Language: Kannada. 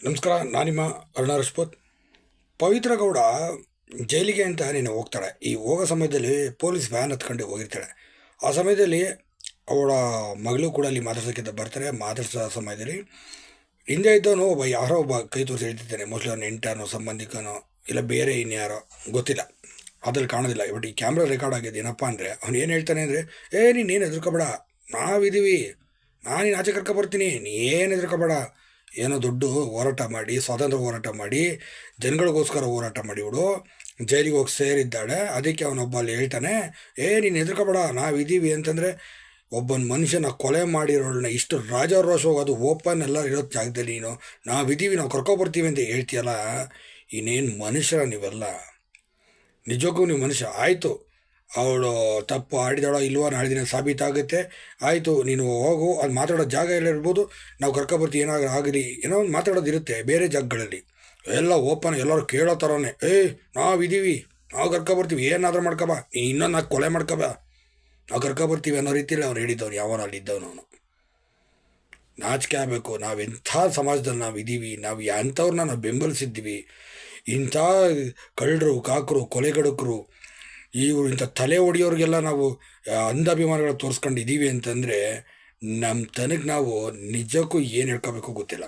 ನಮಸ್ಕಾರ, ನಾನಿಮ್ಮ ಅರುಣ ರಜಪೂತ್ ಪವಿತ್ರ ಗೌಡ ಜೈಲಿಗೆ ಅಂತ ನೀನು ಹೋಗ್ತಾಳೆ. ಈ ಹೋಗೋ ಸಮಯದಲ್ಲಿ ಪೊಲೀಸ್ ವ್ಯಾನ್ ಹತ್ಕೊಂಡು ಹೋಗಿರ್ತಾಳೆ. ಆ ಸಮಯದಲ್ಲಿ ಅವಳ ಮಗಳು ಕೂಡ ಅಲ್ಲಿ ಮಾತಾಡ್ಸೋಕ್ಕಿಂತ ಬರ್ತಾರೆ. ಮಾತಾಡ್ಸೋ ಸಮಯದಲ್ಲಿ ಹಿಂದೆ ಇದ್ದವನು ಒಬ್ಬ, ಯಾರೋ ಒಬ್ಬ ಕೈ ತೋರಿಸಿ ಹೇಳ್ತಿದ್ದಾನೆ ಮೋಸ್ಟ್ಲಿ ಅವ್ನ ನೆಂಟನೋ ಸಂಬಂಧಿಕನೋ, ಇಲ್ಲ ಬೇರೆ ಇನ್ಯಾರೋ, ಗೊತ್ತಿಲ್ಲ. ಅದ್ರಲ್ಲಿ ಕಾಣೋದಿಲ್ಲ. ಬಟ್ ಈ ಕ್ಯಾಮ್ರಾ ರೆಕಾರ್ಡ್ ಆಗಿದೆ ಏನಪ್ಪ ಅಂದರೆ, ಅವ್ನು ಏನು ಹೇಳ್ತಾನೆ ಅಂದರೆ, ಏ, ನೀನು ಏನು ಹೆದರ್ಕೋಬೇಡ. ನಾವಿದ್ದೀವಿ ನಾನು ನೀನು ಆಚೆ ಕರ್ಕೊಬರ್ತೀನಿ ನೀ ಏನು ಹೆದರ್ಕೋಬೇಡ. ಏನೋ ದೊಡ್ಡ ಹೋರಾಟ ಮಾಡಿ, ಸ್ವಾತಂತ್ರ್ಯ ಹೋರಾಟ ಮಾಡಿ, ಜನಗಳಿಗೋಸ್ಕರ ಹೋರಾಟ ಮಾಡಿಬಿಡು ಜೈಲಿಗೆ ಹೋಗಿ ಸೇರಿದ್ದಾಳೆ. ಅದಕ್ಕೆ ಅವನೊಬ್ಬ ಅಲ್ಲಿ ಹೇಳ್ತಾನೆ, ಏ, ನೀನು ಹೆದರ್ಕೋಬೇಡ ನಾವಿದ್ದೀವಿ ಅಂತಂದರೆ ಒಬ್ಬನ ಮನುಷ್ಯನ ಕೊಲೆ ಮಾಡಿರೋಳನ್ನ ಇಷ್ಟು ರೋಷ ಅದು ಓಪನ್ ಎಲ್ಲ ಇರೋ ಜಾಗದಲ್ಲಿ ನೀನು ನಾವಿದ್ದೀವಿ ನಾವು ಕರ್ಕೊಬರ್ತೀವಿ ಅಂತ ಹೇಳ್ತೀಯಲ್ಲ, ಇನ್ನೇನು ಮನುಷ್ಯರ ನೀವೆಲ್ಲ? ನಿಜಕ್ಕೂ ನೀವು ಮನುಷ್ಯ. ಆಯಿತು. ಅವಳು ತಪ್ಪು ಆಡಿದಾಳೋ ಇಲ್ವೋ ನಾಳೆ ದಿನ ಸಾಬೀತಾಗುತ್ತೆ. ಆಯಿತು, ನೀನು ಹೋಗು, ಅದು ಮಾತಾಡೋ ಜಾಗ ಎಲ್ಲ ಇರ್ಬೋದು. ನಾವು ಕರ್ಕೊಬರ್ತೀವಿ ಏನಾದ್ರು ಆಗಲಿ, ಏನೋ ಒಂದು ಮಾತಾಡೋದು ಇರುತ್ತೆ ಬೇರೆ ಜಾಗಗಳಲ್ಲಿ. ಎಲ್ಲ ಓಪನ್, ಎಲ್ಲರೂ ಕೇಳೋ ಥರನೇ ಏಯ್ ನಾವಿದ್ದೀವಿ ನಾವು ಕರ್ಕೊಬರ್ತೀವಿ ಏನಾದರೂ ಮಾಡ್ಕೊಬಾ, ನೀ ಇನ್ನೊಂದು ನಾಲ್ಕು ಕೊಲೆ ಮಾಡ್ಕೊಬಾ. ನಾವು ಕರ್ಕೊಬರ್ತೀವಿ ಅನ್ನೋ ರೀತಿಯಲ್ಲಿ ಅವ್ನು ಹೇಳಿದ್ದವನು ಯಾವನು ಅಲ್ಲಿ ಇದ್ದವನು ಅವನು. ನಾಚಿಕೆ ಆಗಬೇಕು ನಾವೆಂಥ ಸಮಾಜದಲ್ಲಿ ನಾವು ಇದ್ದೀವಿ ನಾವು ಎಂಥವ್ರನ್ನ ನಾವು ಬೆಂಬಲಿಸಿದ್ದೀವಿ. ಇಂಥ ಕಳ್ಳರು, ಕಾಕರು, ಕೊಲೆಗಡಕರು ಇವರು ಇಂಥ ತಲೆ ಒಡೆಯೋರಿಗೆಲ್ಲ ನಾವು ಅಂಧಾಭಿಮಾನಿಗಳು ತೋರಿಸ್ಕೊಂಡಿದ್ದೀವಿ ಅಂತಂದರೆ ನಮ್ಮ ತನಗೆ ನಾವು ನಿಜಕ್ಕೂ ಏನು ಹೇಳ್ಕೋಬೇಕು ಗೊತ್ತಿಲ್ಲ.